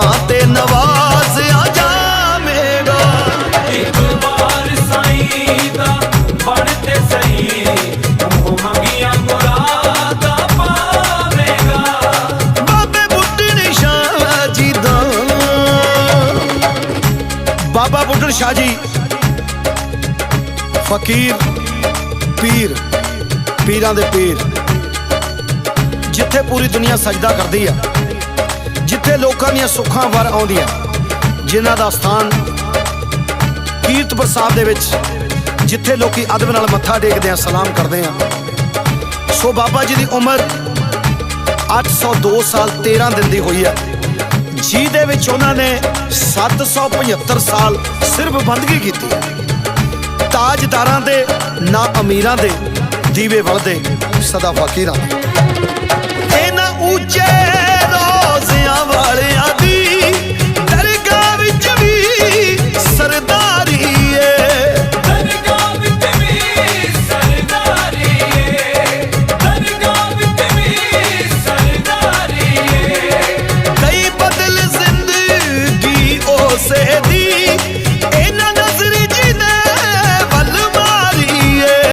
ਨਵਾਜ਼ ਆ ਜਾਵੇਗਾ। ਇੱਕ ਵਾਰ ਸਾਈਂ ਦਾ ਬਣ ਤੇ ਸਹੀ ਉਹ ਮੰਗੀਆਂ ਮੁਰਾਦਾਂ ਪਾਵੇਗਾ। ਬਾਬੇ ਬੁੱਢਣ ਸ਼ਾਹ ਜੀ ਦਾ। ਬਾਬਾ ਬੁੱਢਣ ਸ਼ਾਹ ਜੀ ਫਕੀਰ ਪੀਰ ਪੀਰਾਂ ਦੇ ਪੀਰ ਜਿੱਥੇ ਪੂਰੀ ਦੁਨੀਆ ਸਜਦਾ ਕਰਦੀ ਆ। ਜਿੱਥੇ ਲੋਕਾਂ ਦੀਆਂ ਸੁੱਖਾਂ ਵਰ ਆਉਂਦੀਆਂ, ਜਿਨ੍ਹਾਂ ਦਾ ਸਥਾਨ ਕੀਰਤਪੁਰ ਸਾਹਿਬ ਦੇ ਵਿੱਚ, ਜਿੱਥੇ ਲੋਕੀ ਅਦਬ ਨਾਲ ਮੱਥਾ ਟੇਕਦੇ ਆ, ਸਲਾਮ ਕਰਦੇ ਆ। ਸੋ ਬਾਬਾ ਜੀ ਦੀ ਉਮਰ 802 ਸਾਲ 13 ਦਿਨ ਦੀ ਹੋਈ ਹੈ ਜਿਹਦੇ ਵਿੱਚ ਉਹਨਾਂ ਨੇ 775 ਸਾਲ ਸਿਰਫ ਬੰਦਗੀ ਕੀਤੀ। ਹੈ ਤਾਜਦਾਰਾਂ ਦੇ, ਨਾ ਅਮੀਰਾਂ ਦੇ, ਦੀਵੇ ਵਲਦੇ, ਸਦਾ ਫਕੀਰਾਂ ਦੇ। ਇਹਨਾਂ ਉੱਚੇ